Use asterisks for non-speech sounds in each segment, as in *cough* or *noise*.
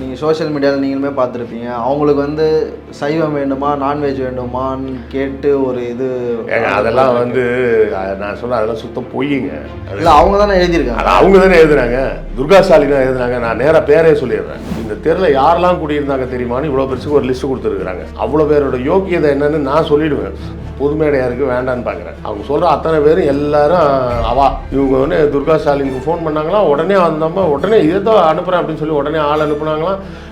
நீங்கள் சோஷியல் மீடியாவில் நீங்களுமே பார்த்துருப்பீங்க. அவங்களுக்கு வந்து சைவம் வேண்டுமா நான்வெஜ் வேண்டுமான்னு கேட்டு ஒரு இது அதெல்லாம் வந்து நான் சொன்ன அதெல்லாம் சுத்தம் பொய்யுங்க இல்லை அவங்க தானே எழுதியிருக்காங்க. அவங்க தானே எழுதுனாங்க துர்கா ஸ்டாலின் தான் எழுதுனாங்க நான் நேரா பேரே சொல்லிடுறேன். இந்த தெருல யாரெல்லாம் குடியிருந்தாங்க தெரியுமான்னு இவ்வளோ பெருசுக்கு ஒரு லிஸ்ட் கொடுத்துருக்குறாங்க. அவ்வளோ பேரோட யோக்கியதை என்னன்னு நான் சொல்லிடுவேன். பொது மேடையாருக்கு வேண்டான்னு பார்க்குறேன். அவங்க சொல்கிற அத்தனை பேரும் எல்லாரும் அவா. இவங்க வந்து துர்கா ஸ்டாலினுக்கு ஃபோன் பண்ணாங்களாம் உடனே வந்தோமா? உடனே ஏதோ அனுப்புகிறேன் அப்படின்னு சொல்லி உடனே ஆள் அனுப்புனாங்களாம்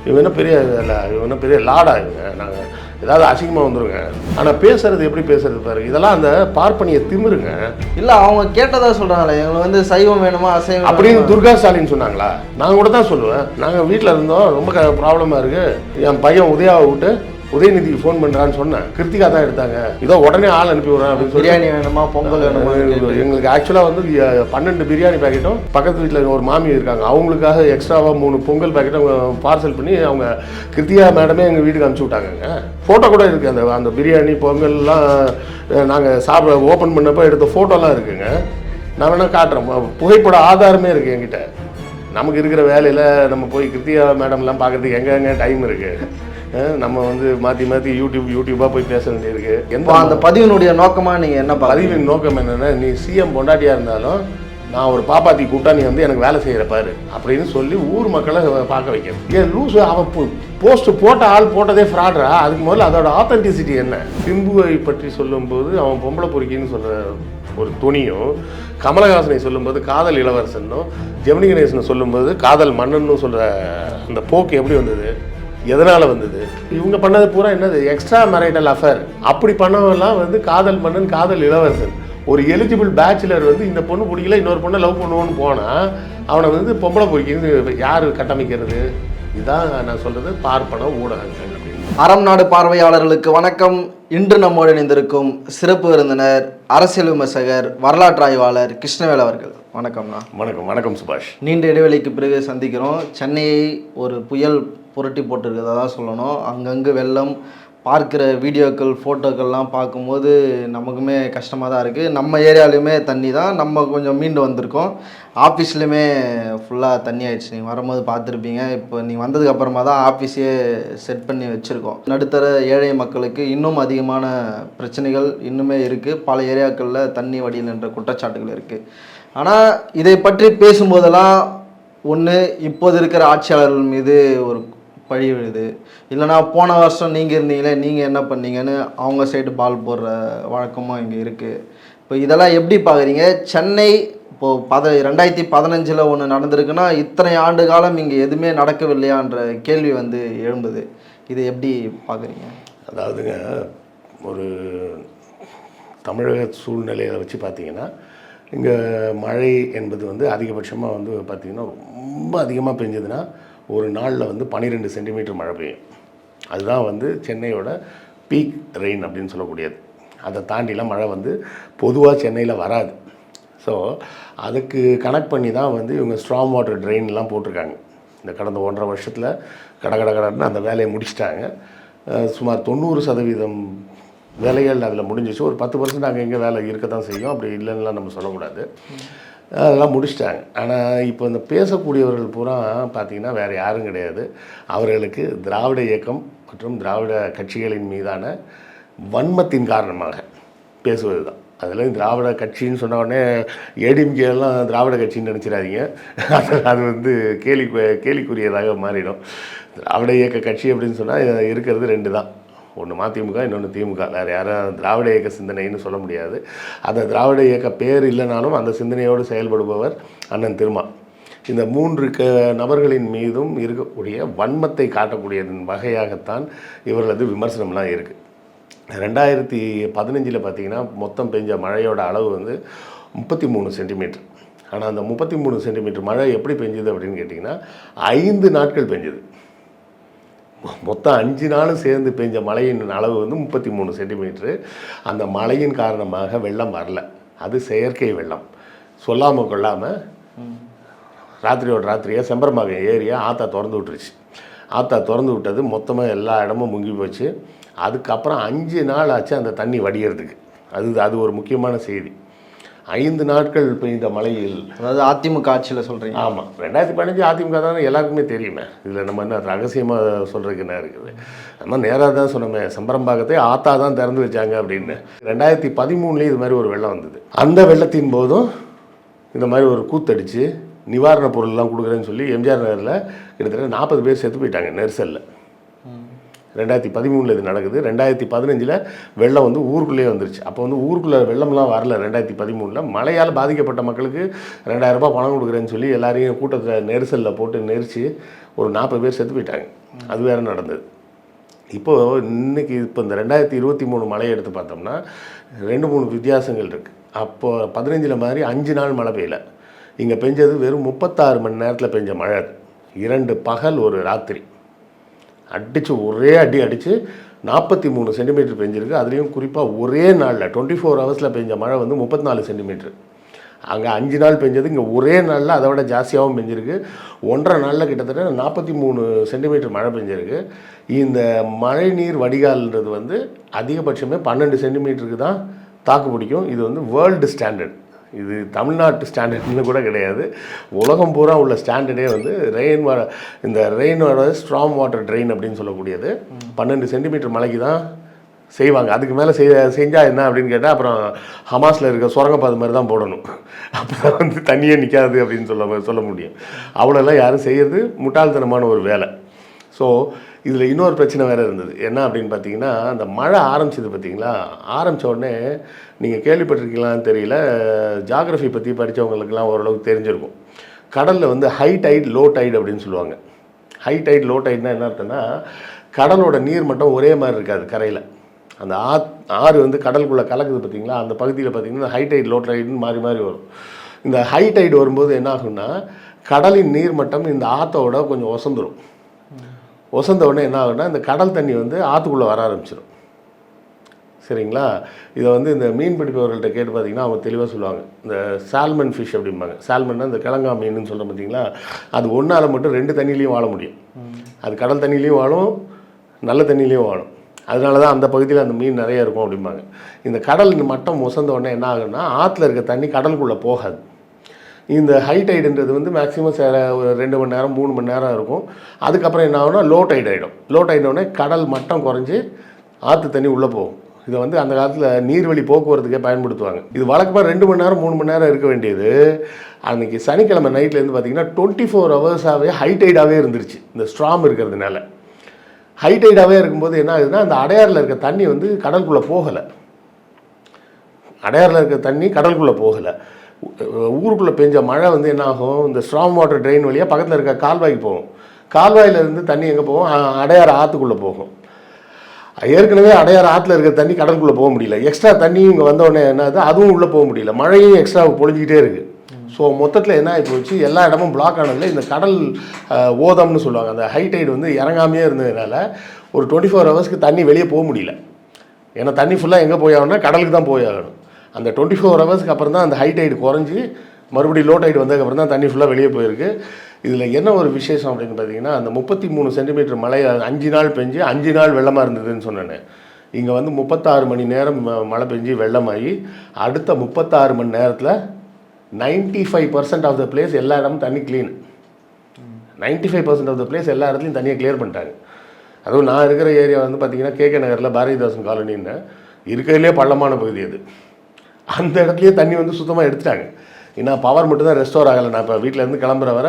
இவங்க என்ன பெரிய இல்ல, என்ன பெரிய லாடா இவங்க நாங்கள் ஏதாவது அசிங்கமாக வந்துருங்க ஆனால் பேசுறது எப்படி பேசுறது பாருங்க இதெல்லாம் அந்த பார்ப்பனிய திமிருங்க. இல்லை அவங்க கேட்டதா சொல்கிறாங்களே எங்களுக்கு வந்து சைவம் வேணுமா அசைவம் அப்படின்னு? துர்கா ஸ்டாலின் சொன்னாங்களா? நான் கூட தான் சொல்லுவேன். நாங்கள் வீட்டில் இருந்தோம் ரொம்ப ப்ராப்ளமாக இருக்கு. என் பையன் உதயாவை விட்டு உதயநிதிக்கு ஃபோன் பண்ணுறான்னு சொன்னேன். கிருத்திகா தான் எடுத்தாங்க. இதோ உடனே ஆள் அனுப்பி விட்றேன் அப்படின்னு பிரியாணி வேணுமா? பொங்கல் வேணுமா எங்களுக்கு- ஆக்சுவலாக வந்து பன்னெண்டு பிரியாணி பேக்கெட்டும் பக்கத்து வீட்டில் ஒரு மாமி இருக்காங்க. அவங்களுக்காக எக்ஸ்ட்ராவாக மூணு பொங்கல் பேக்கெட்டும் பார்சல் பண்ணி அவங்க கிருத்திகா மேடமே எங்கள் வீட்டுக்கு அனுப்பிச்சி விட்டாங்கங்க. ஃபோட்டோ கூட இருக்குது அந்த அந்த பிரியாணி பொங்கல்லாம் நாங்கள் சாப்பிட ஓப்பன் பண்ணப்போ எடுத்த ஃபோட்டோலாம் இருக்குங்க. நான் வேணால் காட்டுறேன். புகைப்பட ஆதாரமே இருக்குது என்கிட்ட. நமக்கு இருக்கிற வேலையில் நம்ம போய் கிருத்திகா மேடம்லாம் பார்க்கறதுக்கு எங்கெங்க டைம் இருக்குது நம்ம வந்து மாற்றி மாற்றி யூடியூப் யூடியூப்பாக போய் பேச வேண்டியிருக்கு. எந்த அந்த பதிவினுடைய நோக்கமாக நீங்கள் என்ன பதிவின் நோக்கம் என்னன்னா நீ சிஎம் பொண்டாட்டியா இருந்தாலும் நான் ஒரு பாப்பாத்தி கூப்பிட்டா நீ வந்து எனக்கு வேலை செய்கிற பாரு அப்படின்னு சொல்லி ஊர் மக்களை பார்க்க வைக்கணும். ஏன் லூசு அவன் போஸ்ட் போட்ட ஆள் போட்டதே ஃப்ராட்ரா அதுக்கு முதல்ல அதோட ஆத்தென்டிசிட்டி என்ன? சிம்புவை பற்றி சொல்லும்போது அவன் பொம்பளை பொறுக்கின்னு சொல்ற ஒரு துணியும் கமலஹாசனை சொல்லும்போது காதல் இளவரசனும் ஜெமினி கணேசனை சொல்லும்போது காதல் மன்னன்னு சொல்ற அந்த போக்கு எப்படி வந்தது? எதனால் வந்தது? இவங்க பண்ணது பூரா என்னது? எக்ஸ்ட்ரா மேரிட்டல் அஃபேர் அப்படி பண்ணவெல்லாம் வந்து காதல் மன்னன் காதல் இளவரசன். ஒரு எலிஜிபிள் பேச்சுலர் வந்து இந்த பொண்ணு பிடிக்கல இன்னொரு பொண்ணை லவ் பண்ணுவோன்னு போனால் அவனை வந்து பொம்பளை பிடிக்கிறது யார் கட்டமைக்கிறது? இதுதான் நான் சொல்கிறது பார்ப்பன ஊடகங்கள். அறம் நாடு பார்வையாளர்களுக்கு வணக்கம். இன்று நம்மோடு இணைந்திருக்கும் சிறப்பு விருந்தினர் அரசியல் விமர்சகர் வரலாற்று ஆய்வாளர் கிருஷ்ணவேல் அவர்கள். வணக்கம்ண்ணா வணக்கம் வணக்கம் சுபாஷ். நீண்ட இடைவெளிக்கு பிறகு சந்திக்கிறோம். சென்னையை ஒரு புயல் புரட்டி போட்டிருக்கிறதா சொல்லணும். அங்கங்கு வெள்ளம் பார்க்குற வீடியோக்கள் ஃபோட்டோக்கள்லாம் பார்க்கும்போது நமக்குமே கஷ்டமாக தான் இருக்குது நம்ம ஏரியாலையுமே தண்ணி தான். நம்ம கொஞ்சம் மீண்டு வந்திருக்கோம். ஆஃபீஸ்லையுமே ஃபுல்லாக தண்ணி ஆயிடுச்சு. நீங்கள் வரும்போது பார்த்துருப்பீங்க. இப்போ நீங்கள் வந்ததுக்கு அப்புறமா தான் ஆஃபீஸே செட் பண்ணி வச்சுருக்கோம். நடுத்தர ஏழை மக்களுக்கு இன்னும் அதிகமான பிரச்சனைகள் இன்னுமே இருக்குது பல ஏரியாக்களில் தண்ணி வடியல் என்ற குற்றச்சாட்டுகள் இருக்குது ஆனால் இதை பற்றி பேசும்போதெல்லாம் ஒன்று இப்போது இருக்கிற ஆட்சியாளர்கள் மீது ஒரு பழி விழுது. இல்லைனா போன வருஷம் நீங்கள் இருந்தீங்களே நீங்கள் என்ன பண்ணீங்கன்னு அவங்க சைடு பால் போடுற வழக்கமும் இங்கே இருக்குது இப்போ இதெல்லாம் எப்படி பார்க்குறீங்க சென்னை இப்போது பத ரெண்டாயிரத்தி பதினஞ்சில் ஒன்று நடந்திருக்குன்னா இத்தனை ஆண்டு காலம் இங்கே எதுவுமே நடக்கவில்லையான்ற கேள்வி வந்து எழும்புது. இதை எப்படி பார்க்குறீங்க அதாவதுங்க ஒரு தமிழக சூழ்நிலையை வச்சு பார்த்தீங்கன்னா இங்கே மழை என்பது வந்து அதிகபட்சமாக வந்து பார்த்திங்கன்னா ரொம்ப அதிகமாக பெஞ்சதுன்னா ஒரு நாளில் வந்து பன்னிரெண்டு சென்டிமீட்டர் மழை பெய்யும். அதுதான் வந்து சென்னையோட பீக் ரெயின் அப்படின்னு சொல்லக்கூடியது. அதை தாண்டிலாம் மழை வந்து பொதுவாக சென்னையில் வராது. ஸோ அதுக்கு கனெக்ட் பண்ணி தான் வந்து இவங்க ஸ்ட்ராங் வாட்டர் ட்ரெயின்லாம் போட்டிருக்காங்க. இந்த கடந்த ஒன்றரை வருஷத்தில் கட கட கடன்னு அந்த வேலையை முடிச்சிட்டாங்க. சுமார் தொண்ணூறு சதவீதம் வேலைகள் அதில் முடிஞ்சிச்சு. ஒரு பத்து பர்சன்ட் அங்கே எங்கே வேலை இருக்க தான் செய்யும். அப்படி இல்லைன்னுலாம் நம்ம சொல்லக்கூடாது. அதெல்லாம் முடிச்சிட்டாங்க. ஆனால் இப்போ இந்த பேசக்கூடியவர்கள் பூரா பார்த்தீங்கன்னா வேறு யாரும் கிடையாது. அவர்களுக்கு திராவிட இயக்கம் மற்றும் திராவிட கட்சிகளின் மீதான வன்மத்தின் காரணமாக பேசுவது தான் அதில் திராவிட கட்சின்னு சொன்ன உடனே ஏடிஎம்கே எல்லாம் திராவிட கட்சின்னு நினச்சிடாதீங்க. அது அது வந்து கேலி கேலிக்குரியதாக மாறிடும். திராவிட இயக்க கட்சி அப்படின்னு சொன்னால் இருக்கிறது ரெண்டு தான் ஒன்று மதிமுக இன்னொன்று திமுக. வேறு யாரும் திராவிட இயக்க சிந்தனைன்னு சொல்ல முடியாது. அந்த திராவிட இயக்க பேர் இல்லைனாலும் அந்த சிந்தனையோடு செயல்படுபவர் அண்ணன் திருமா. இந்த மூன்று க நபர்களின் மீதும் இருக்கக்கூடிய வன்மத்தை காட்டக்கூடியதன் வகையாகத்தான் இவர்களது விமர்சனம்லாம் இருக்குது ரெண்டாயிரத்தி பதினஞ்சில் பார்த்தீங்கன்னா மொத்தம் பெஞ்ச மழையோட அளவு வந்து முப்பத்தி மூணு சென்டிமீட்டர். ஆனால் அந்த முப்பத்தி மூணு சென்டிமீட்டர் மழை எப்படி பெஞ்சுது அப்படின்னு கேட்டிங்கன்னா ஐந்து நாட்கள் பெஞ்சுது. மொத்தம் அஞ்சு நாளும் சேர்ந்து பெஞ்ச மழையின் அளவு வந்து முப்பத்தி மூணு சென்டிமீட்ரு அந்த மழையின் காரணமாக வெள்ளம் வரல. அது செயற்கை வெள்ளம். சொல்லாமல் கொள்ளாமல் ராத்திரியோட ராத்திரியாக செம்பரம்பாக்கம் ஏரியா ஆத்தா திறந்து விட்டுருச்சு. ஆத்தா திறந்து விட்டது மொத்தமாக எல்லா இடமும் முங்கி போச்சு. அதுக்கப்புறம் அஞ்சு நாள் ஆச்சு அந்த தண்ணி வடிகிறதுக்கு அது அது ஒரு முக்கியமான செய்தி. ஐந்து நாட்கள் பெய்த மழையில் அதாவது அதிமுக ஆட்சியில் சொல்கிறீங்க ஆமாம் ரெண்டாயிரத்தி பதினஞ்சு அதிமுக தானே எல்லாருக்குமே தெரியுமே. இதில் நம்ம என்ன ரகசியமாக சொல்கிறதுக்கு என்ன இருக்குது. நம்ம நேராக தான் சொன்னோமே சம்பரம்பாக்கத்தை ஆத்தா தான் திறந்து வச்சாங்க அப்படின்னு. ரெண்டாயிரத்தி பதிமூணுலேயும் இது மாதிரி ஒரு வெள்ளம் வந்தது. அந்த வெள்ளத்தின் போதும் இந்த மாதிரி ஒரு கூத்தடிச்சு நிவாரணப் பொருள்லாம் கொடுக்குறேன்னு சொல்லி எம்ஜிஆர் நகரில் கிட்டத்தட்ட நாற்பது பேர் செத்து போயிட்டாங்க நெரிசலில். ரெண்டாயிரத்தி பதிமூணில் இது நடக்குது. ரெண்டாயிரத்தி பதினஞ்சில் வெள்ளம் வந்து ஊருக்குள்ளேயே வந்துருச்சு. அப்போ வந்து ஊருக்குள்ளே வெள்ளம்லாம் வரல ரெண்டாயிரத்தி பதிமூணில். மழையால் பாதிக்கப்பட்ட மக்களுக்கு ரெண்டாயிரம் ரூபாய் பணம் கொடுக்குறேன்னு சொல்லி எல்லாரையும் கூட்டத்தில் நெரிசலில் போட்டு நெரிச்சு ஒரு நாற்பது பேர் செத்து போயிட்டாங்க. அது வேற நடந்தது. இப்போது இன்னைக்கு இப்போ இந்த ரெண்டாயிரத்தி இருபத்தி மூணு மழையை எடுத்து பார்த்தோம்னா ரெண்டு மூணு வித்தியாசங்கள் இருக்குது அப்போ பதினஞ்சில் மாதிரி அஞ்சு நாள் மழை பெய்யல. இங்கே பெஞ்சது வெறும் முப்பத்தாறு மணி நேரத்தில் பெஞ்ச மழை இரண்டு பகல் ஒரு ராத்திரி. அடித்து ஒரே அடி அடித்து நாற்பத்தி மூணு சென்டிமீட்டர் பெஞ்சிருக்கு. அதுலேயும் குறிப்பாக ஒரே நாளில் டுவெண்ட்டி ஃபோர் ஹவர்ஸில் பெஞ்ச மழை வந்து முப்பத்தி நாலு சென்டிமீட்டர். அங்கே அஞ்சு நாள் பெஞ்சது இங்கே ஒரே நாளில் அதை விட ஜாஸ்தியாகவும் பெஞ்சிருக்கு. ஒன்றரை நாளில் கிட்டத்தட்ட நாற்பத்தி மூணு சென்டிமீட்டர் மழை பெஞ்சிருக்கு. இந்த மழை நீர் வடிகால்ன்றது வந்து அதிகபட்சமே பன்னெண்டு சென்டிமீட்டருக்கு தான் தாக்கு பிடிக்கும். இது வந்து வேர்ல்டு ஸ்டாண்டர்ட் இது தமிழ்நாட்டு ஸ்டாண்டர்ட்னு கூட கிடையாது. உலகம் பூரா உள்ள ஸ்டாண்டர்டே வந்து ரெயின் வர இந்த ரெயினோட ஸ்ட்ராங் வாட்டர் ட்ரெயின் அப்படின்னு சொல்லக்கூடியது. பன்னெண்டு சென்டிமீட்டர் மலைக்கு தான் செய்வாங்க. அதுக்கு மேலே செய் செஞ்சால் என்ன அப்படின்னு கேட்டால் அப்புறம் ஹமாஸில் இருக்க சுரங்கப்பாது மாதிரி தான் போடணும். அப்போ வந்து தண்ணியே நிற்காது அப்படின்னு சொல்ல சொல்ல முடியும். அவ்வளோலாம் யாரும் செய்யறது முட்டாள்தனமான ஒரு வேலை. ஸோ இதில் இன்னொரு பிரச்சனை வேறு இருந்தது. என்ன அப்படின்னு பார்த்தீங்கன்னா அந்த மழை ஆரம்பிச்சது பார்த்தீங்களா ஆரம்பித்த உடனே நீங்கள் கேள்விப்பட்டிருக்கீங்களான்னு தெரியல. ஜாகிரஃபி பற்றி படித்தவங்களுக்கெல்லாம் ஓரளவுக்கு தெரிஞ்சிருக்கும். கடலில் வந்து ஹை டைட் லோ டைட் அப்படின்னு சொல்லுவாங்க. ஹை டைட் லோ டைட்னா என்ன அர்த்தம்னா கடலோட நீர் மட்டம் ஒரே மாதிரி இருக்காது கரையில். அந்த ஆ ஆறு வந்து கடலுக்குள்ளே கலக்குது பார்த்தீங்களா அந்த பகுதியில் பார்த்தீங்கன்னா ஹை டைட் லோ டைட்னு மாறி மாறி வரும். இந்த ஹை டைட் வரும்போது என்ன ஆகும்னா கடலின் நீர் மட்டம் இந்த ஆற்றோட கொஞ்சம் ஒசந்துடும் ஒசந்த உடனே என்ன ஆகும்னா இந்த கடல் தண்ணி வந்து ஆற்றுக்குள்ளே வர ஆரம்பிச்சிடும் சரிங்களா? இதை வந்து இந்த மீன் பிடிப்பவர்கள்ட்ட கேட்டு பார்த்தீங்கன்னா அவங்க தெளிவாக சொல்லுவாங்க. இந்த சால்மன் ஃபிஷ் அப்படிம்பாங்க. சால்மன்னா இந்த கிழங்கா மீன் சொல்கிறோம் பார்த்தீங்களா? அது ஒன்றால் மட்டும் ரெண்டு தண்ணிலையும் வாழ முடியும். அது கடல் தண்ணிலையும் வாழும் நல்ல தண்ணிலையும் வாழும். அதனால தான் அந்த பகுதியில் அந்த மீன் நிறைய இருக்கும் அப்படிம்பாங்க. இந்த கடல் மட்டம் முசந்த உடனே என்ன ஆகும்னா ஆற்றுல இருக்க தண்ணி கடலுக்குள்ளே போகாது. இந்த ஹை டைடுன்றது வந்து மேக்ஸிமம் சில ஒரு ரெண்டு மணி நேரம் மூணு மணி நேரம் இருக்கும். அதுக்கப்புறம் என்ன ஆகும்னா லோ டைட் ஆகிடும் லோ டைடோடனே கடல் மட்டம் குறைஞ்சி ஆற்று தண்ணி உள்ளே போகும். இதை வந்து அந்த காலத்தில் நீர்வழி போக்குவரத்துக்கே பயன்படுத்துவாங்க. இது வழக்கமாக ரெண்டு மணி நேரம் மூணு மணி நேரம் இருக்க வேண்டியது. அன்றைக்கி சனிக்கிழமை நைட்லேருந்து பார்த்தீங்கன்னா டுவெண்ட்டி ஃபோர் ஹவர்ஸாகவே ஹை டைடாகவே இருந்துருச்சு. இந்த ஸ்ட்ராம் இருக்கிறதுனால. ஹை டைடாகவே இருக்கும்போது என்ன ஆகுதுன்னா அந்த அடையாறில் இருக்க தண்ணி வந்து கடலுக்குள்ளே போகலை. அடையாறில் இருக்க தண்ணி கடலுக்குள்ளே போகலை. ஊருக்குள்ளே பெஞ்ச மழை வந்து என்ன ஆகும் இந்த ஸ்ட்ராங் வாட்டர் ட்ரெயின் வழியாக பக்கத்தில் இருக்க கால்வாய்க்கு போகும். கால்வாயிலேருந்து தண்ணி எங்கே போகும்? அடையாறு ஆற்றுக்குள்ளே போகும். ஏற்கனவே அடையாறு ஆற்றுல இருக்கிற தண்ணி கடலுக்குள்ளே போக முடியல. எக்ஸ்ட்ரா தண்ணியும் இங்கே வந்தோடனே என்னது? அதுவும் உள்ளே போக முடியல. மழையும் எக்ஸ்ட்ரா பொழிஞ்சிக்கிட்டே இருக்குது ஸோ மொத்தத்தில் என்ன ஆகி போச்சு? எல்லா இடமும் பிளாக் ஆனதில் இந்த கடல் ஓதம்னு சொல்லுவாங்க. அந்த ஹை டைடு வந்து இறங்காமையே இருந்ததுனால ஒரு டுவெண்ட்டி ஃபோர் ஹவர்ஸ்க்கு தண்ணி வெளியே போக முடியல. ஏன்னா தண்ணி ஃபுல்லாக எங்கே போய் ஆகணும்னா கடலுக்கு தான் போய் ஆகணும். அந்த டுவெண்ட்டி ஃபோர் ஹவர்ஸ்க்கு அப்புறம் தான் அந்த ஹை டைடு குறைஞ்சி மறுபடியும் லோ டைடு வந்ததுக்கப்புறம் தான் தண்ணி ஃபுல்லாக வெளியே போயிருக்கு. இதில் என்ன ஒரு விசேஷம் அப்படின்னு பார்த்தீங்கன்னா அந்த முப்பத்தி மூணு சென்டிமீட்டர் மழை அஞ்சு நாள் பெஞ்சு அஞ்சு நாள் வெள்ளமாக இருந்ததுன்னு சொன்னேன் இங்கே வந்து முப்பத்தாறு மணி நேரம் ம- மழை பெஞ்சு வெள்ளமாகி அடுத்த முப்பத்தாறு மணி நேரத்தில் ninety five percent of the place எல்லா இடமும் தண்ணி clean ninety five percent of the place எல்லா இடத்துலையும் தண்ணியை கிளியர் பண்ணிட்டாங்க. அதுவும் நான் இருக்கிற ஏரியா வந்து பார்த்தீங்கன்னா கே நகரில் பாரதிதாசன் காலனின்னு. இருக்கிறதுலே பள்ளமான பகுதி அது. அந்த இடத்துலயே தண்ணி வந்து சுத்தமாக எடுத்துட்டாங்க. ஏன்னா பவர் மட்டும் தான் ரெஸ்டோர் ஆகலை. நான் இப்போ வீட்டிலேருந்து கிளம்புற வர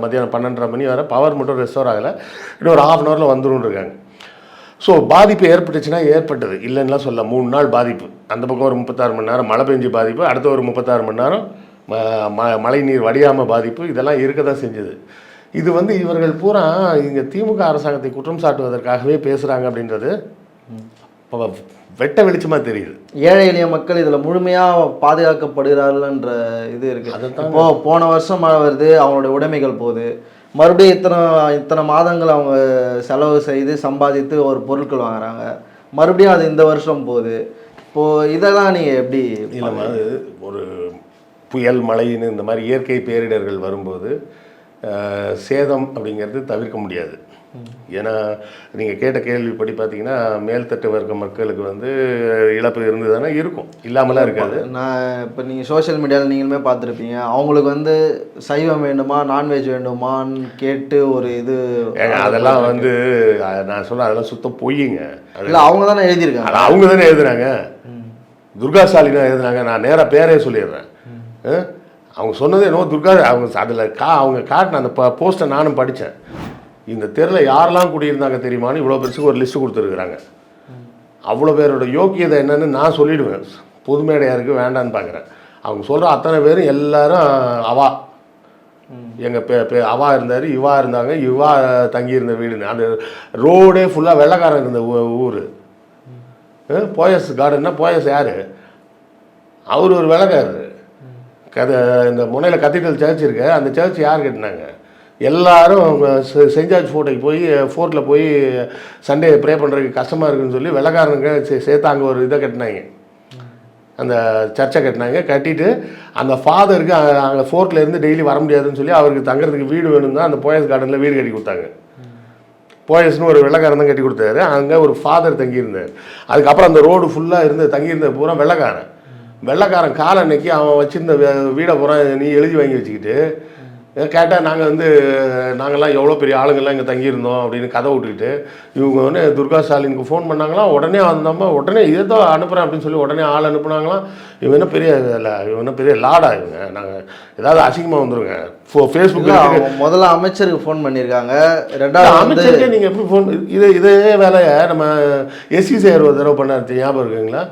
மத்தியானம் பன்னெண்டரை மணி வரை பவர் மட்டும் ரெஸ்டோர் ஆகலை. இன்னும் ஒரு ஹாஃப் அன் ஹவரில் வந்துடும் இருக்காங்க. ஸோ பாதிப்பு ஏற்பட்டுச்சுன்னா ஏற்பட்டது. இல்லைன்னுலாம் சொல்ல மூணு நாள் பாதிப்பு. அந்த பக்கம் ஒரு முப்பத்தாறு மணி நேரம் மழை பெஞ்சு பாதிப்பு. அடுத்த ஒரு முப்பத்தாறு மணி நேரம் ம- மழை நீர் வடியாமல் பாதிப்பு. இதெல்லாம் இருக்க தான் செஞ்சது. இது வந்து இவர்கள் பூரா இங்கே திமுக அரசாங்கத்தை குற்றம் சாட்டுவதற்காகவே பேசுகிறாங்க அப்படின்றது. வெட்ட வெளிச்சமாக தெரியுது. ஏழை எளிய மக்கள் இதில் முழுமையாக பாதுகாக்கப்படுகிறார்கள்ன்ற இது இருக்கு. அதைத்தான் இப்போ போன வருஷம் மழை வருது அவங்களுடைய உடைமைகள் போகுது. மறுபடியும் இத்தனை இத்தனை மாதங்கள் அவங்க செலவு செய்து சம்பாதித்து ஒரு பொருட்கள் வாங்குறாங்க. மறுபடியும் அது இந்த வருஷம் போகுது. இப்போது இதெல்லாம் நீங்கள் எப்படி அது ஒரு புயல் மழைன்னு இந்த மாதிரி இயற்கை பேரிடர்கள் வரும்போது சேதம் அப்படிங்கிறது தவிர்க்க முடியாது. ஏன்னா நீங்கள் கேட்ட கேள்விப்படி பார்த்தீங்கன்னா மேல்தட்டு வர்க்க மக்களுக்கு வந்து இழப்பு இருந்ததுன்னா இருக்கும். இல்லாமலாம் இருக்காது. நான் இப்போ நீங்கள் சோஷியல் மீடியாவில் நீங்களுமே பார்த்துருப்பீங்க அவங்களுக்கு வந்து சைவம் வேண்டுமா நான்வெஜ் வேண்டுமான்னு கேட்டு ஒரு இது அதெல்லாம் வந்து நான் சொல்ல அதெல்லாம் சுத்தம் பொய்யுங்க இல்லை அவங்க தானே எழுதியிருக்காங்க. அவங்க தானே எழுதுனாங்க துர்கா ஸ்டாலினா எழுதுனாங்க நான் நேராக பேரே சொல்லிடுறேன்? அவங்க சொன்னது என்னவோ துர்கா அவங்க அதில் கா அவங்க காட்டின அந்த போஸ்ட்டை நானும் படித்தேன் இந்த தெருவில் யாரெல்லாம் குடியிருந்தாங்க தெரியுமான்னு இவ்வளோ பெருசுக்கு ஒரு லிஸ்ட்டு கொடுத்துருக்குறாங்க. அவ்வளோ பேரோட யோக்கியதை என்னன்னு நான் சொல்லிவிடுவேன் பொது மேடையாருக்கு வேண்டான்னு பார்க்குறேன் அவங்க சொல்கிற அத்தனை பேரும் எல்லாரும் அவா. எங்கள் பே பே அவா இருந்தார் இவா இருந்தாங்க இவா தங்கியிருந்த வீடுன்னு. அந்த ரோடே ஃபுல்லாக வெள்ளக்காரன் இருந்த ஊ- ஊர். போயஸ் கார்டன்னா போயஸ் யார்? அவர் ஒரு வெள்ளைக்காரர். கதை இந்த முனையில் கத்தீட்ரல் சர்ச் இருக்கு அந்த சர்ச் யார் கட்டினாங்க? எல்லாரும் செ- செயின்ட் ஜார்ஜ் ஃபோர்ட்டுக்கு போய் ஃபோர்ட்டில் போய் சண்டே ப்ரே பண்ணுறதுக்கு கஷ்டமாக இருக்குன்னு சொல்லி வெள்ளைக்காரனுங்க சே சேர்த்து அங்கே ஒரு இதை கட்டினாங்க. அந்த சர்ச்சை கட்டினாங்க. கட்டிட்டு அந்த ஃபாதருக்கு அங்கே ஃபோர்ட்டில் இருந்து டெய்லி வர முடியாதுன்னு சொல்லி அவருக்கு தங்குறதுக்கு வீடு வேணும் தான் அந்த போயஸ் கார்டனில் வீடு கட்டி கொடுத்தாங்க. போயஸ்னு ஒரு வெள்ளைக்காரன் தான் கட்டி கொடுத்தாரு. அங்கே ஒரு ஃபாதர் தங்கியிருந்தார். அதுக்கப்புறம் அந்த ரோடு ஃபுல்லாக இருந்து தங்கியிருந்த பூரா வெள்ளைக்காரன். வெள்ளைக்காரன் கால அன்னைக்கு அவன் வச்சுருந்த வீடை பூரா நீ எழுதி வாங்கி வச்சுக்கிட்டு கேட்டால் நாங்கள் வந்து நாங்கள்லாம் எவ்வளோ பெரிய ஆளுங்கள்லாம் இங்கே தங்கியிருந்தோம் அப்படின்னு கதை விட்டுக்கிட்டு இவங்க வந்து துர்கா ஸ்டாலினுக்கு ஃபோன் பண்ணாங்களாம் உடனே வந்தோம்மா உடனே இதை தான் அனுப்புகிறேன் அப்படின்னு சொல்லி உடனே ஆள் அனுப்புனாங்களாம் இவன் என்ன பெரிய ல- இவன் என்ன பெரிய லாடா இவங்க? நாங்கள் ஏதாவது அசிங்கமாக வந்துருங்க. ஃபோ இல்லை ஃபேஸ்புக்கில் முதல்ல அமைச்சருக்கு ஃபோன் பண்ணியிருக்காங்க. ரெண்டாவது அமைச்சருக்கே நீங்கள் எப்படி ஃபோன் இது இதே வேலையை நம்ம எஸ்சி சேர் ஒரு தடவை பண்ணார் ஞாபகம் இருக்குங்களா?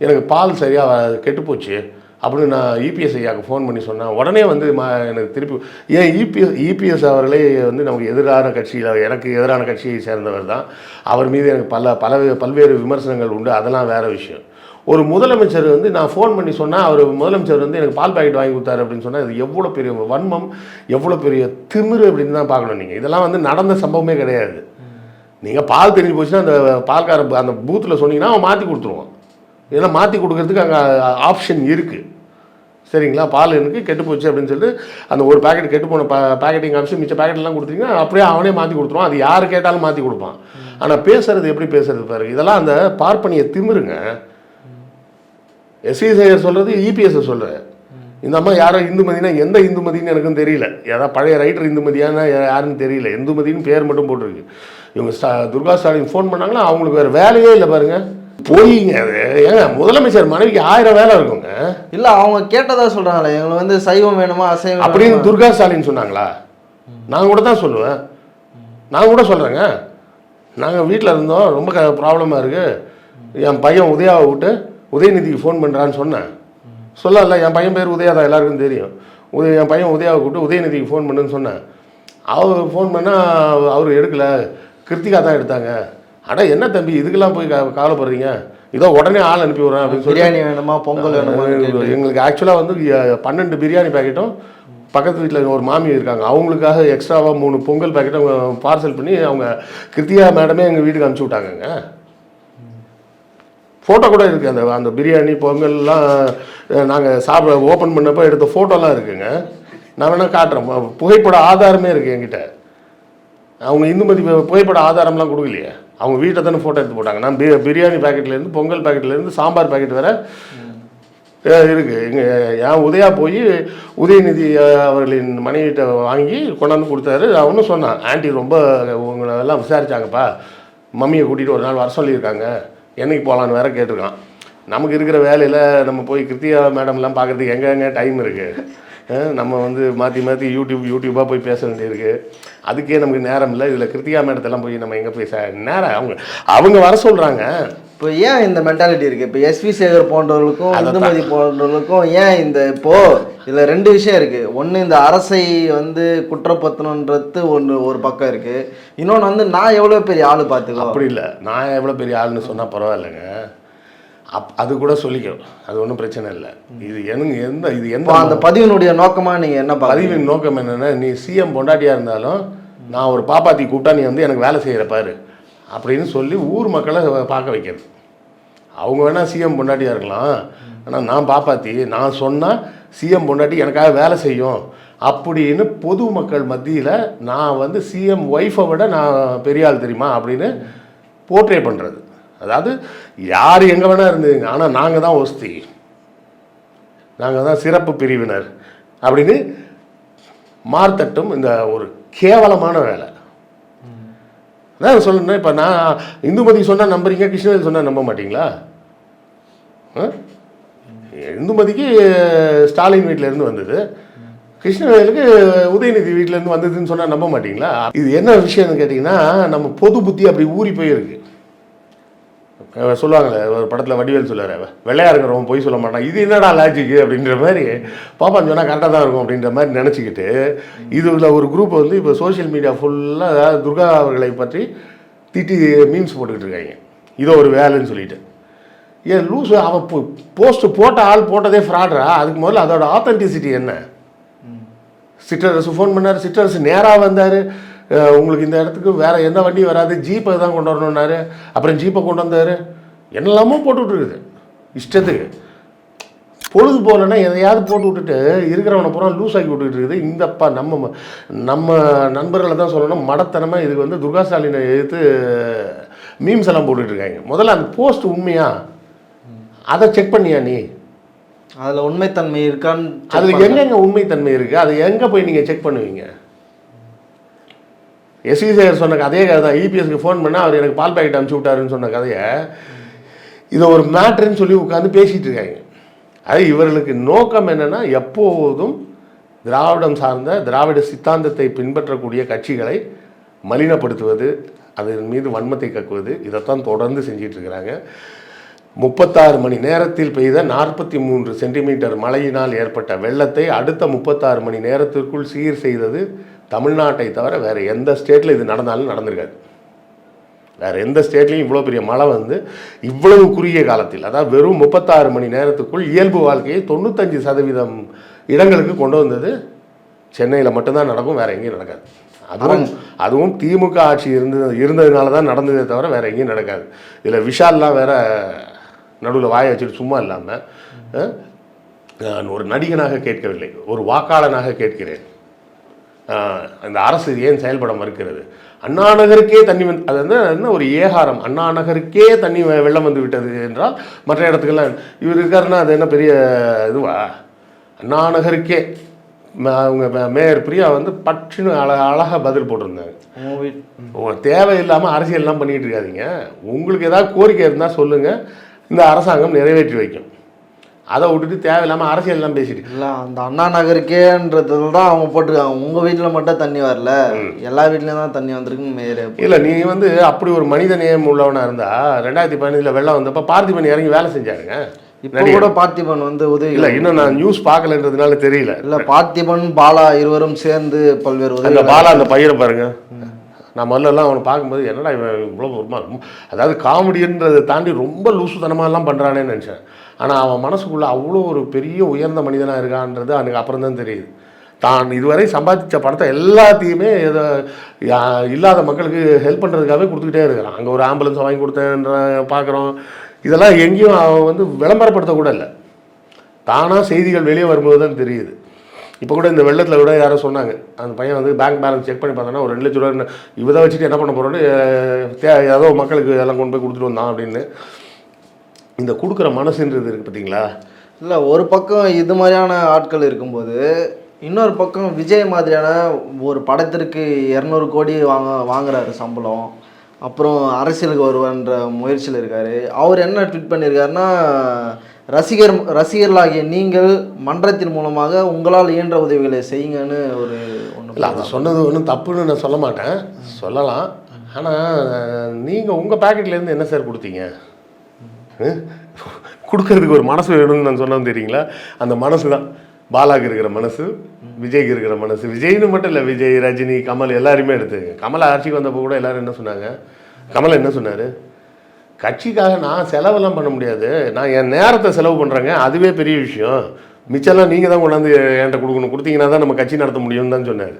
எனக்கு பால் சரியாக கெட்டுப்போச்சு அப்படின்னு நான் இபிஎஸ் ஐயாவுக்கு ஃபோன் பண்ணி சொன்னேன். உடனே வந்து மா எனக்கு திருப்பி ஏன் இபிஎஸ் இபிஎஸ் அவர்களே வந்து நமக்கு எதிரான கட்சியில் எனக்கு எதிரான கட்சியை சேர்ந்தவர் தான். அவர் மீது எனக்கு பல பல பல்வேறு விமர்சனங்கள் உண்டு. அதெல்லாம் வேறு விஷயம். ஒரு முதலமைச்சர் வந்து நான் ஃபோன் பண்ணி சொன்னால் அவர் முதலமைச்சர் வந்து எனக்கு பால் பாக்கெட் வாங்கி கொடுத்தாரு அப்படின்னு சொன்னால் இது எவ்வளோ பெரிய வன்மம் எவ்வளோ பெரிய திமிரு அப்படின்னு தான் பார்க்கணும் நீங்கள் இதெல்லாம் வந்து நடந்த சம்பவமே கிடையாது. நீங்கள் பால் தெரிஞ்சு போச்சுன்னா அந்த பால்கார அந்த பூத்தில் சொன்னீங்கன்னா அவன் மாற்றி கொடுத்துருவான். இதெல்லாம் மாற்றி கொடுக்கறதுக்கு அங்கே ஆப்ஷன் இருக்குது சரிங்களா? பால் எனக்கு கெட்டு போச்சு அப்படின்னு சொல்லிட்டு அந்த ஒரு பாக்கெட் கெட்டு போன பா பேக்கெட்டிங் காமிச்சு மிச்ச பாக்கெட்லாம் கொடுத்தீங்கன்னா அப்படியே அவனே மாற்றி கொடுத்துருவான். அது யார் கேட்டாலும் மாற்றி கொடுப்பான். ஆனால் பேசுறது எப்படி பேசுறது பாருங்க இதெல்லாம் அந்த பார்ப்பனியை திமிருங்க. எஸ்வி சேகர் சொல்கிறது இபிஎஸ் சொல்கிறேன் இந்த அம்மா யாரோ இந்துமதினா எந்த இந்துமதின்னு எனக்கும் தெரியல. ஏதாவது பழைய ரைட்டர் இந்துமதியானா யா- யாருன்னு தெரியல. இந்துமதின்னு பேர் மட்டும் போட்டிருக்கு. இவங்க ஸ்டா துர்கா ஸ்டாலின் ஃபோன் பண்ணாங்கன்னா அவங்களுக்கு வேறு வேலையே இல்லை பாருங்கள் போயிங்க அது ஏங்க முதலமைச்சர் மனைவிக்கு ஆயிரம் வேலை இருக்குங்க. இல்லை அவங்க கேட்டதா சொல்கிறாங்களே எங்களுக்கு வந்து சைவம் வேணுமா அசைவம் அப்படின்னு? துர்கா ஸ்டாலின் சொன்னாங்களா? நான் கூட தான் சொல்லுவேன். நான் கூட சொல்கிறேங்க நாங்கள் வீட்டில் இருந்தோம் ரொம்ப க ப்ராப்ளமாக இருக்குது என் பையன் உதயாவை விட்டு உதயநிதிக்கு ஃபோன் பண்ணுறான்னு சொன்னேன். சொல்லல என் பையன் பேர் உதயா தான் எல்லாருக்கும் தெரியும். உதய என் பையன் உதயாவை கூப்பிட்டு உதயநிதிக்கு ஃபோன் பண்ணுன்னு சொன்னேன். அவர் ஃபோன் பண்ணால் அவர் எடுக்கல. கிருத்திகா தான் எடுத்தாங்க. அட என்ன தம்பி இதுக்கெல்லாம் போய் கவலைப்படுறீங்க? இதோ உடனே ஆள் அனுப்பி விட்றேன் அப்படின்னு சொல்லி பிரியாணி வேணுமா பொங்கல் வேணுமா எங்களுக்கு- ஆக்சுவலாக வந்து பன்னெண்டு பிரியாணி பாக்கெட்டும் பக்கத்து வீட்டில் ஒரு மாமி இருக்காங்க. அவங்களுக்காக எக்ஸ்ட்ராவாக மூணு பொங்கல் பாக்கெட்டும் பார்சல் பண்ணி அவங்க கிருத்தியா மேடமே எங்கள் வீட்டுக்கு அனுப்பிச்சி விட்டாங்கங்க. ஃபோட்டோ கூட இருக்குது அந்த அந்த பிரியாணி பொங்கல்லாம் நாங்கள் சாப்பிட ஓப்பன் பண்ணப்போ எடுத்த ஃபோட்டோலாம் இருக்குங்க. நான் வேணால் காட்டுறேன். புகைப்பட ஆதாரமே இருக்குது என்கிட்ட. அவங்க இந்துமதி பு- புகைப்பட ஆதாரம்லாம் கொடுக்கலையே. அவங்க வீட்டை தானே ஃபோட்டோ எடுத்து போட்டாங்க. நான் பிரியாணி பாக்கெட்லேருந்து பொங்கல் பேக்கெட்லேருந்து சாம்பார் பாக்கெட் வேறு இருக்குது இங்கே என் உதயா போய் உதயநிதி அவர்களின் மனைவிட்ட வாங்கி கொண்டாந்து கொடுத்தாரு. அவனும் சொன்னான் ஆண்டி ரொம்ப உங்களை எல்லாம் விசாரிச்சாங்கப்பா. மம்மியை கூட்டிகிட்டு ஒரு நாள் வர சொல்லியிருக்காங்க. என்னைக்கு போகலான்னு வேற கேட்டிருக்கான். நமக்கு இருக்கிற வேலையில் நம்ம போய் கிருத்தியா மேடம்லாம் பார்க்குறதுக்கு எங்கெங்க டைம் இருக்குது நம்ம வந்து மாற்றி மாற்றி யூடியூப் யூடியூப்பாக போய் பேச வேண்டியிருக்கு. அதுக்கே நமக்கு நேரம் இல்லை. இதில் கிருத்திகா மேடத்தெல்லாம் போய் நம்ம எங்கே போய் நேரம் அவங்க அவங்க வர சொல்கிறாங்க இப்போ ஏன் இந்த மென்டாலிட்டி இருக்கு? இப்போ எஸ்வி சேகர் போன்றவர்களுக்கும். இந்துமதி போன்றவர்களுக்கும் ஏன் இந்த இப்போ இதுல ரெண்டு விஷயம் இருக்கு. ஒன்று இந்த அரசை வந்து குற்றப்படுத்தணுன்றது ஒன்று ஒரு பக்கம் இருக்கு. இன்னொன்று வந்து நான் எவ்வளோ பெரிய ஆளு பார்த்துக்கோ? அப்படி இல்லை. நான் எவ்வளோ பெரிய ஆளுன்னு சொன்னால் பரவாயில்லைங்க. அப் அது கூட சொல்லிக்கும் அது ஒன்றும் பிரச்சனை இல்லை. இது எனக்கு எந்த இது எந்த அந்த பதிவினுடைய நோக்கமா நீங்க என்ன பதிவின் நோக்கம் என்னென்னா நீ சிஎம் பொண்டாட்டியாக இருந்தாலும் நான் ஒரு பாப்பாத்தி கூப்பிட்டா நீ வந்து எனக்கு வேலை செய்கிற பாரு. அப்படின்னு சொல்லி ஊர் மக்களை பார்க்க வைக்கிறது. அவங்க வேணால் சிஎம் பொண்டாட்டியாக இருக்கலாம். ஆனால் நான் பாப்பாத்தி நான் சொன்னால் சிஎம் பொண்டாட்டி எனக்காக வேலை செய்யும். அப்படின்னு பொதுமக்கள் மத்தியில் நான் வந்து சிஎம் ஒய்ஃபை விட நான் பெரிய ஆள் தெரியுமா? அப்படின்னு போர்ட்ரே பண்ணுறது அதாவது யார் எங்கே வேணால் இருந்துங்க ஆனால் நாங்கள் தான் ஒஸ்தி நாங்கள் தான் சிறப்பு பிரிவினர். அப்படின்னு மார்த்தட்டும் இந்த ஒரு கேவலமான வேலை. அதான் சொல்லணும் இப்போ நான் இந்துமதி சொன்னால் நம்புறீங்க கிருஷ்ணவேல் சொன்னால் நம்ப மாட்டிங்களா? ஆ? இந்துமதிக்கு ஸ்டாலின் வீட்டிலேருந்து இருந்து வந்தது. கிருஷ்ணவேலுக்கு உதயநிதி வீட்டிலேருந்து வந்ததுன்னு சொன்னால் நம்ப மாட்டிங்களா? இது என்ன விஷயம்னு கேட்டிங்கன்னா நம்ம பொது புத்தி அப்படி ஊறி போயிருக்கு. சொல்லுவாங்களே ஒரு படத்தில் வடிவேல் சொல்லுவார் வெள்ளையா இருக்கிறவன் பொய் சொல்ல மாட்டான். இது என்னடா லாஜிக்கு அப்படின்ற மாதிரி பாப்பான்னு சொன்னால் கரெக்டாக தான் இருக்கும் அப்படின்ற மாதிரி நினச்சிக்கிட்டு இதில் ஒரு குரூப் வந்து இப்போ சோஷியல் மீடியா ஃபுல்லாக துர்கா அவர்களை பற்றி திட்டி மீம்ஸ் போட்டுக்கிட்டு இருக்காங்க. இதோ ஒரு வேலைன்னு சொல்லிட்டு. ஏன் லூஸ் அவன் போஸ்ட் போட்ட ஆள் போட்டதே ஃப்ராட்ரா அதுக்கு முதல்ல அதோட ஆத்தென்டிசிட்டி என்ன? சிற்றரசு ஃபோன் பண்ணார் சிற்றரசு நேராக வந்தார். உங்களுக்கு இந்த இடத்துக்கு வேறு என்ன வண்டி வராது. ஜீப்பை தான் கொண்டு வரணுன்னாரு அப்புறம் ஜீப்பை கொண்டு வந்தார். என்னெல்லாமோ போட்டு விட்டுருக்குது இஷ்டத்துக்கு. பொழுது போகலன்னா எதையாவது போட்டு விட்டுட்டு இருக்கிறவனை பூரா லூஸ் ஆக்கி விட்டுக்கிட்டு இருக்குது இந்தப்பா நம்ம நம்ம நண்பர்களை தான் சொல்லணும். மடத்தனமாக இதுக்கு வந்து துர்கா ஸ்டாலினை எதிர்த்து மீம்ஸ் எல்லாம் போட்டுட்டு இருக்காங்க முதல்ல அந்த போஸ்ட் உண்மையா? அதை செக் பண்ணியா நீ? அதில் உண்மைத்தன்மை இருக்கான்னு அதில். எங்கெங்க உண்மைத்தன்மை இருக்குது அது எங்கே போய் நீங்கள் செக் பண்ணுவீங்க? எஸ்வி சொன்ன கதையே கதை தான் இபிஎஸ்க்கு ஃபோன் பண்ணால் அவர் எனக்கு பால் பாக்கெட் அனுப்பிச்சு விட்டாருன்னு சொன்ன கதையை இதை ஒரு மேட்ருன்னு சொல்லி உட்காந்து பேசிகிட்டு இருக்காங்க. அது இவர்களுக்கு நோக்கம் என்னென்னா எப்போதும் திராவிடம் சார்ந்த திராவிட சித்தாந்தத்தை பின்பற்றக்கூடிய கட்சிகளை மலினப்படுத்துவது அதன் மீது வன்மத்தை கக்குவது இதைத்தான் தொடர்ந்து செஞ்சிட்டு இருக்கிறாங்க. முப்பத்தாறு மணி நேரத்தில் பெய்த நாற்பத்தி மூன்று சென்டிமீட்டர் மழையினால் ஏற்பட்ட வெள்ளத்தை அடுத்த முப்பத்தாறு மணி நேரத்திற்குள் சீர் செய்தது தமிழ்நாட்டை தவிர வேறு எந்த ஸ்டேட்டில் இது நடந்தாலும் நடந்திருக்காது. வேறு எந்த ஸ்டேட்லேயும் இவ்வளோ பெரிய மழை வந்து இவ்வளவு குறுகிய காலத்தில் அதாவது வெறும் முப்பத்தாறு மணி நேரத்துக்குள் இயல்பு வாழ்க்கையை தொண்ணூத்தஞ்சு சதவீதம் இடங்களுக்கு கொண்டு வந்தது சென்னையில் மட்டும்தான் நடக்கும் வேறு எங்கேயும் நடக்காது. அதுவும் அதுவும் திமுக ஆட்சி இருந்தது இருந்ததுனால தான் நடந்ததே தவிர வேறு எங்கேயும் நடக்காது. இதில் விஷால்லாம் வேற நடுவில் வாய வச்சுட்டு சும்மா இல்லாமல் நான் ஒரு நடிகனாக கேட்கவில்லை ஒரு வாக்காளனாக கேட்கிறேன். இந்த அரசு ஏன் செயல்பட மறுக்கிறது? அண்ணா நகருக்கே தண்ணி வந்து அது வந்து என்ன ஒரு ஏகாரம்? அண்ணா நகருக்கே தண்ணி வெள்ளம் வந்து விட்டது என்றால் மற்ற இடத்துக்கெல்லாம் இவர் இருக்காருன்னா அது என்ன பெரிய இதுவா? அண்ணா நகருக்கே ம- அவங்க மேயர் பிரியா வந்து பட்டுன்னு அழ அழகாக பதில் போட்டிருந்தாங்க தேவையில்லாமல் அரசியல்லாம் பண்ணிட்டு இருக்காதீங்க. உங்களுக்கு ஏதாவது கோரிக்கை இருந்தால் சொல்லுங்கள் இந்த அரசாங்கம் நிறைவேற்றி வைக்கும். அதை விட்டுட்டு தேவையில்லாமல் அரசியல்லாம் பேசிட்டு. இல்லை அந்த அண்ணா நகருக்கேன்றதுல தான் அவங்க போட்டிருக்காங்க உங்கள் வீட்டில் மட்டும் தண்ணி வரல. எல்லா வீட்லேயும் தான் தண்ணி வந்திருக்குன்னு மேயர் இல்லை நீ வந்து அப்படி ஒரு மனித நேயம் உள்ளவனா இருந்தா ரெண்டாயிரத்தி பதினஞ்சில் வெள்ளம் வந்தப்ப பார்த்திபன் இறங்கி வேலை செஞ்சாருங்க. இப்போ கூட பார்த்திபன் வந்து உதவி இல்லை இன்னும் நான் நியூஸ் பார்க்கலன்றதுனால தெரியல. இல்ல பார்த்திபன் பாலா இருவரும் சேர்ந்து பல்வேறு உதவி பாலா அந்த பையனை பாருங்க. நான் முதல்லலாம் அவனை பார்க்கும்போது என்னடா இவன் இவ்வளோ ரொம்ப அதாவது காமெடின்றதை தாண்டி ரொம்ப லூசுத்தனமாலாம் பண்ணுறானேன்னு நினச்சேன். ஆனால் அவன் மனசுக்குள்ளே அவ்வளோ ஒரு பெரிய உயர்ந்த மனிதனாக இருக்கான்றது அவனுக்கு அப்புறம் தான் தெரியுது. தான் இதுவரை சம்பாதிச்ச பணத்தை எல்லாத்தையுமே ஏதோ இல்லாத மக்களுக்கு ஹெல்ப் பண்ணுறதுக்காகவே கொடுத்துக்கிட்டே இருக்கிறான். அங்கே ஒரு ஆம்புலன்ஸ் வாங்கி கொடுத்தேன்ற பார்க்குறோம் இதெல்லாம் எங்கேயும் அவன் வந்து விளம்பரப்படுத்த கூட இல்லை. தானாக செய்திகள் வெளியே வரும்போது தான் தெரியுது. இப்போ கூட இந்த வெள்ளத்தில் கூட யாரோ சொன்னாங்க. அந்த பையன் வந்து பேங்க் பேலன்ஸ் செக் பண்ணி பார்த்தோன்னா ஒரு ரெண்டு லட்ச ரூபா இவதை வச்சுட்டு என்ன பண்ண போகிறோன்னு ஏதோ மக்களுக்கு எல்லாம் கொண்டு போய் கொடுத்துட்டு வந்தான் அப்படின்னு. இந்த கொடுக்குற மனசுன்றது இருக்குது பார்த்தீங்களா இல்ல ஒரு பக்கம் இது மாதிரியான ஆட்கள் இருக்கும்போது இன்னொரு பக்கம் விஜய் மாதிரியான ஒரு படத்திற்கு இரநூறு கோடி வாங்க வாங்குறாரு சம்பளம். அப்புறம் அரசியலுக்கு வருவான்ற முயற்சியில் இருக்காரு. அவர் என்ன ட்வீட் பண்ணியிருக்காருன்னா ரசிகர் ரசிகர்களாகிய நீங்கள் மன்றத்தின் மூலமாக உங்களால் இயன்ற உதவிகளை செய்யுங்கன்னு ஒரு ஒன்று இல்லை அதை சொன்னது ஒன்றும் தப்புன்னு நான் சொல்ல மாட்டேன். சொல்லலாம். ஆனால் நீங்கள் உங்கள் பேக்கெட்லேருந்து என்ன சார் கொடுத்தீங்க? *laughs* கொடுக்கறதுக்கு ஒரு மனசு வேணும்னு நான் சொன்னது தெரியுங்களா? அந்த மனசு தான் பாலாக்கு இருக்கிற மனசு விஜய்க்கு இருக்கிற மனசு. விஜய்னு மட்டும் இல்லை விஜய் ரஜினி கமல் எல்லாருமே எடுத்துங்க கமல் ஆட்சிக்கு வந்தப்போ கூட எல்லாரும் என்ன சொன்னாங்க? கமல் என்ன சொன்னார்? கட்சிக்காக நான் செலவெல்லாம் பண்ண முடியாது. நான் என் நேரத்தை செலவு பண்ணுறேங்க அதுவே பெரிய விஷயம். மிச்சம்லாம் நீங்கள் தான் கொண்டாந்து என்கிட்ட கொடுக்கணும். கொடுத்தீங்கன்னா தான் நம்ம கட்சி நடத்த முடியும்னு தான் சொன்னார்.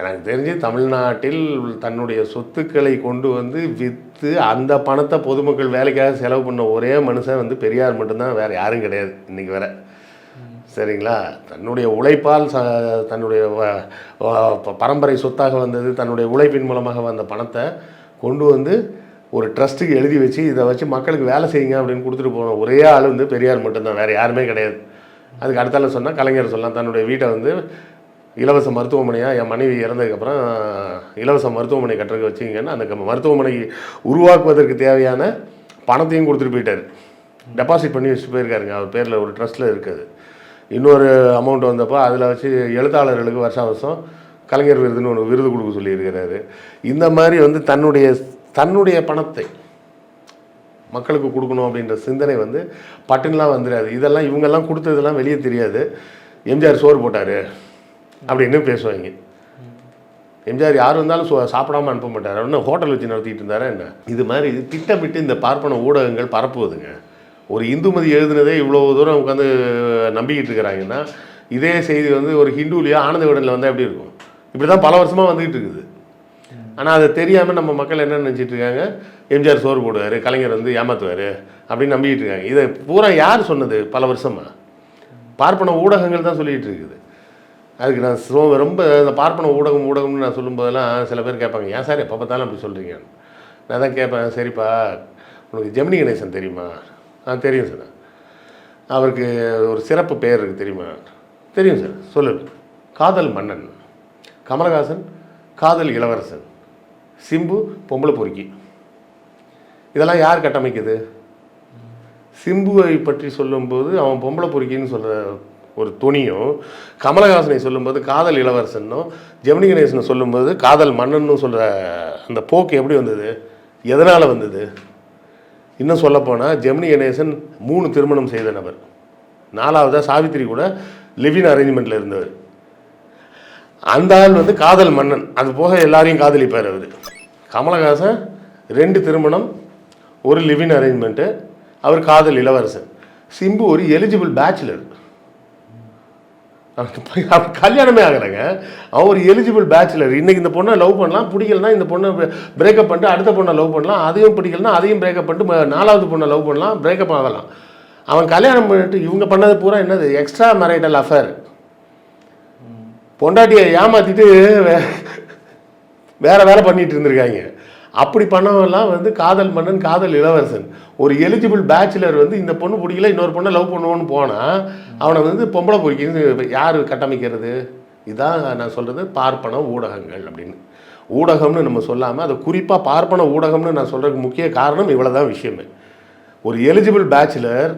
எனக்கு தெரிஞ்சு தமிழ்நாட்டில் தன்னுடைய சொத்துக்களை கொண்டு வந்து விற்று அந்த பணத்தை பொதுமக்கள் வேலைக்காக செலவு பண்ண ஒரே மனுஷன் வந்து பெரியார் மட்டும்தான் வேறு யாரும் கிடையாது இன்றைக்கி வேற சரிங்களா? தன்னுடைய உழைப்பால் ச தன்னுடைய பரம்பரை சொத்தாக வந்தது தன்னுடைய உழைப்பின் மூலமாக வந்த பணத்தை கொண்டு வந்து ஒரு ட்ரஸ்ட்டுக்கு எழுதி வச்சு இதை வச்சு மக்களுக்கு வேலை செய்யுங்க அப்படின்னு கொடுத்துட்டு போன ஒரே ஆள் வந்து பெரியார் மட்டும்தான் வேறு யாருமே கிடையாது. அதுக்கு அடுத்தால சொன்னால் கலைஞர் சொல்லலாம் தன்னுடைய வீட்டை வந்து இலவச மருத்துவமனையாக என் மனைவி இறந்ததுக்கப்புறம் இலவச மருத்துவமனை கட்டுறதுக்கு வச்சிங்கன்னா அந்த மருத்துவமனை உருவாக்குவதற்கு தேவையான பணத்தையும் கொடுத்துட்டு போயிட்டார். டெபாசிட் பண்ணி வச்சுட்டு போயிருக்காருங்க. அவர் பேரில் ஒரு ட்ரஸ்ட்டில் இருக்குது. இன்னொரு அமௌண்ட் வந்தப்போ அதில் வச்சு எழுத்தாளர்களுக்கு வருஷா வருஷம் கலைஞர் விருதுன்னு ஒன்று விருது கொடுக்க சொல்லியிருக்கிறாரு. இந்த மாதிரி வந்து தன்னுடைய தன்னுடைய பணத்தை மக்களுக்கு கொடுக்கணும் அப்படின்ற சிந்தனை வந்து பட்டுன்லாம் வந்துடாது. இதெல்லாம் இவங்கெல்லாம் கொடுத்ததெல்லாம் வெளியே தெரியாது. எம்ஜிஆர் சோறு போட்டார். அப்படின்னு பேசுவாங்க. எம்ஜிஆர் யார் வந்தாலும் சோ சாப்பிடாம அனுப்ப மாட்டார். இன்னும் ஹோட்டல் வச்சு நடத்திட்டு இருந்தாரா என்ன? இது மாதிரி திட்டமிட்டு இந்த பார்ப்பன ஊடகங்கள் பரப்புவதுங்க. ஒரு இந்துமதி எழுதுனதே இவ்வளோ தூரம் உட்காந்து நம்பிக்கிட்டு இருக்கிறாங்கன்னா இதே செய்தி வந்து ஒரு ஹிந்துலையோ ஆனந்த விடனில் வந்தால் எப்படி இருக்கும்? இப்படி தான் பல வருஷமாக வந்துக்கிட்டு இருக்குது. ஆனால் அதை தெரியாமல் நம்ம மக்கள் என்ன நினச்சிட்டு இருக்காங்க? எம்ஜிஆர் சோறு போடுவார் கலைஞர் வந்து ஏமாத்துவார் அப்படின்னு நம்பிக்கிட்டு இருக்காங்க. இதை பூரா யார் சொன்னது பல வருஷமாக பார்ப்பன ஊடகங்கள் தான் சொல்லிகிட்டு இருக்குது. அதுக்கு நான் ஸ்லோ ரொம்ப இந்த பார்ப்பன ஊடகம் ஊடகம்னு நான் சொல்லும்போதெல்லாம் சில பேர் கேட்பாங்க ஏன் சார் எப்போ பார்த்தாலும் அப்படி சொல்கிறீங்க நான் தான் கேட்பேன் சரிப்பா உனக்கு ஜெமினி கணேசன் தெரியுமா? ஆ தெரியும் சார். அவருக்கு ஒரு சிறப்பு பெயர் இருக்குது தெரியுமா? தெரியும் சார் சொல்லு. காதல் மன்னன் கமலஹாசன் காதல் இளவரசன் சிம்பு பொம்பளை பொறுக்கி. இதெல்லாம் யார் கட்டமைக்குது? சிம்புவை பற்றி சொல்லும்போது அவன் பொம்பளை பொறுக்கின்னு சொல்கிற ஒரு துணியும் கமலஹாசனை சொல்லும்போது காதல் இளவரசனும் ஜெமினி கணேசனை சொல்லும்போது காதல் மன்னன்னு சொல்கிற அந்த போக்கு எப்படி வந்தது? எதனால் வந்தது? இன்னும் சொல்லப்போனால் ஜெமினி கணேசன் மூணு திருமணம் செய்த நபர். நாலாவதாக சாவித்திரி கூட லிவின் அரேஞ்ச்மெண்ட்டில் இருந்தவர். அந்த ஆள் வந்து காதல் மன்னன். அது போக எல்லாரையும் காதலிப்பார் அவர். கமலஹாசன் ரெண்டு திருமணம் ஒரு லிவின் அரேஞ்ச்மெண்ட்டு அவர் காதல் இளவரசன். சிம்பு ஒரு எலிஜிபிள் பேச்சுலர் கல்யாணமே ஆகலைங்க. அவன் ஒரு எலிஜிபிள் பேச்சுலர் இன்னைக்கு இந்த பொண்ணை லவ் பண்ணலாம் பிடிக்கலனா இந்த பொண்ணை பிரேக்கப் பண்ணிட்டு அடுத்த பொண்ணை லவ் பண்ணலாம். அதையும் பிடிக்கலனா அதையும் பிரேக்கப் பண்ணிட்டு நாலாவது பொண்ணை லவ் பண்ணலாம் பிரேக்கப் ஆகலாம். அவன் கல்யாணம் பண்ணிட்டு இவங்க பண்ணது பூரா என்னது? எக்ஸ்ட்ரா மேரிட்டல் அஃபேர் பொண்டாட்டியை ஏமாத்திட்டு வே- வேற வேலை பண்ணிட்டு இருந்திருக்காங்க. அப்படி பண்ணவெல்லாம் வந்து காதல் மன்னன் காதல் இளவரசன். ஒரு எலிஜிபிள் பேச்சுலர் வந்து இந்த பொண்ணு பிடிக்கல இன்னொரு பொண்ணை லவ் பண்ணுவோன்னு போனால் அவனை வந்து பொம்பளை பொறுக்கின்னு யார் கட்டமைக்கிறது? இதான் நான் சொல்கிறது பார்ப்பன ஊடகங்கள் அப்படின்னு. ஊடகம்னு நம்ம சொல்லாமல் அதை குறிப்பாக பார்ப்பன ஊடகம்னு நான் சொல்கிறதுக்கு முக்கிய காரணம் இவ்வளோ தான் விஷயமே. ஒரு எலிஜிபிள் பேச்சுலர்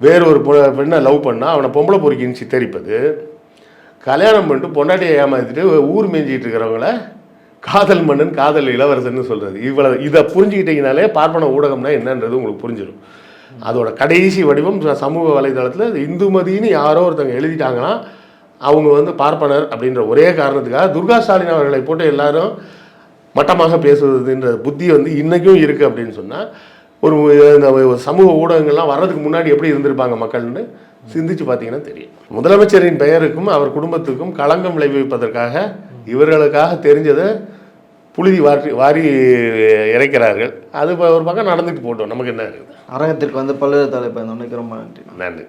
வேறு ஒரு பெண்ணை லவ் பண்ணால் அவனை பொம்பளை பொறுக்கின்னு சித்தரிப்பது கல்யாணம் பண்ணிட்டு பொண்டாட்டியை ஏமாத்திட்டு ஊர் மேய்ஞ்சிட்டு இருக்கிறவங்கள காதல் மன்னன் காதல் இளவரசன் சொல்கிறது இவ்வளவு இதை புரிஞ்சுக்கிட்டீங்கனாலே பார்ப்பன ஊடகம்னா என்னன்றது உங்களுக்கு புரிஞ்சிடும் அதோட கடைசி வடிவம் சமூக வலைதளத்தில் இந்துமதின்னு யாரோ ஒருத்தவங்க எழுதிட்டாங்கன்னா அவங்க வந்து பார்ப்பனர் அப்படின்ற ஒரே காரணத்துக்காக துர்கா ஸ்டாலின் அவர்களை போட்டு எல்லாரும் மட்டமாக பேசுவதுன்ற புத்தி வந்து இன்றைக்கும் இருக்குது அப்படின்னு சொன்னால் ஒரு இந்த ஒரு சமூக ஊடகங்கள்லாம் வர்றதுக்கு முன்னாடி எப்படி இருந்திருப்பாங்க மக்கள்னு சிந்திச்சு பார்த்தீங்கன்னா தெரியும். முதலமைச்சரின் பெயருக்கும் அவர் குடும்பத்துக்கும் களங்கம் விளைவிப்பதற்காக இவர்களுக்காக தெரிஞ்சதை புழுதி வாரி வாரி இறைக்கிறார்கள். அது ஒரு பக்கம் நடந்துட்டு போட்டோம். நமக்கு என்ன அரங்கத்திற்கு வந்து பல்வேறு தலைப்பு இந்த ரொம்ப நன்றி. நன்றி.